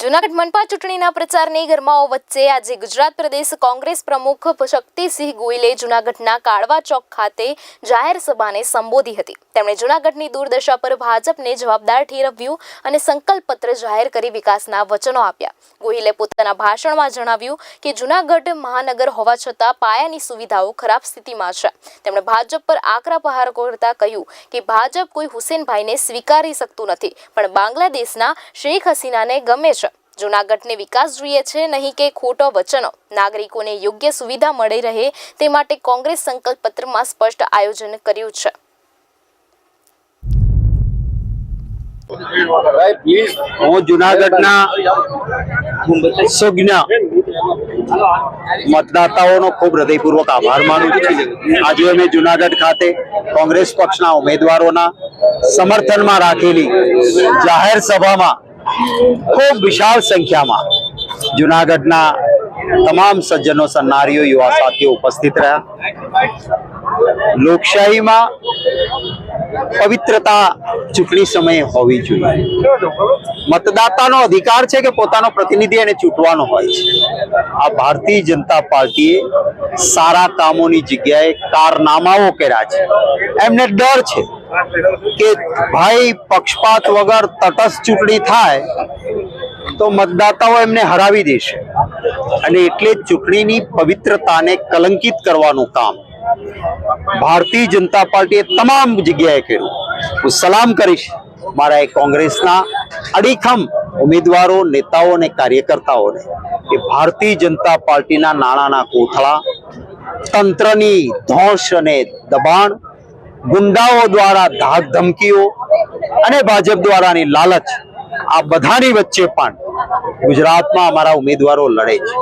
જૂનાગઢ મનપા ચૂંટણીના પ્રચારની ગરમાઓ વચ્ચે આજે ગુજરાત પ્રદેશ કોંગ્રેસ પ્રમુખ શક્તિસિંહ ગોયલે જૂનાગઢના કાળવા ચોક ખાતે જાહેર સભાને સંબોધી હતી. તેમણે જૂનાગઢની દુર્દશા પર ભાજપને જવાબદાર ઠેરવ્યું અને સંકલ્પપત્ર જાહેર કરી વિકાસના વચનો આપ્યા. ગોહિલે પોતાના ભાષણમાં જણાવ્યું કે જૂનાગઢ મહાનગર હોવા છતાં પાયાની સુવિધાઓ ખરાબ સ્થિતિમાં છે. તેમણે ભાજપ પર આકરા પ્રહાર કરતા કહ્યું કે ભાજપ કોઈ હુસેનભાઈને સ્વીકારી શકતું નથી, પણ બાંગ્લાદેશના શેખ હસીનાને ગમે છે. જૂનાગઢને વિકાસ જોઈએ છે, નહીં કે ખોટો વચનો. નાગરિકોને યોગ્ય સુવિધા મળી રહે તે માટે કોંગ્રેસ સંકલ્પપત્રમાં સ્પષ્ટ આયોજન કર્યું છે. હું જુનાગઢના સુજ્ઞ મતદાતાઓનો ખૂબ હૃદયપૂર્વક આભાર માનું છું. આજે અમે જુનાગઢ ખાતે કોંગ્રેસ પક્ષના ઉમેદવારોના સમર્થનમાં રાખેલી જાહેર સભામાં ખૂબ વિશાળ સંખ્યામાં જુનાગઢના તમામ સજ્જનો, સન્નારીઓ, યુવા સાથીઓ ઉપસ્થિત રહ્યા. લોકશાહીમાં પવિત્રતા ચૂંટણી સમયે હોવી જોઈએ. મતદાતાનો અધિકાર છે કે પોતાનો પ્રતિનિધિ એને ચૂંટવાનો હોય છે. આ ભારતીય જનતા પાર્ટીએ સારા કામોની જગ્યાએ કારનામાઓ કર્યા છે. એમને ડર છે. કે ભાઈ પક્ષપાત વગર તટસ્થ ચૂંટણી થાય, તો મતદાતાઓ એમને હરાવી દેશે. અને એટલે ચૂંટણીની પવિત્રતાને કલંકિત કરવાનું કામ. ભારતીય જનતા પાર્ટીએ તમામ જગ્યાએ કર્યું. હું સલામ કરીશ મારા એ કોંગ્રેસના અડીખમ ઉમેદવારો, નેતાઓ અને કાર્યકર્તાઓને કે ભારતીય જનતા પાર્ટીના નાણાંના કોથળા, તંત્રની ધોષ અને દબાણ ગુંડાઓ દ્વારા ધાક ધમકીઓ અને ભાજપ દ્વારાની લાલચ આ બધાની વચ્ચે પણ ગુજરાતમાં અમારા ઉમેદવારો લડે છે.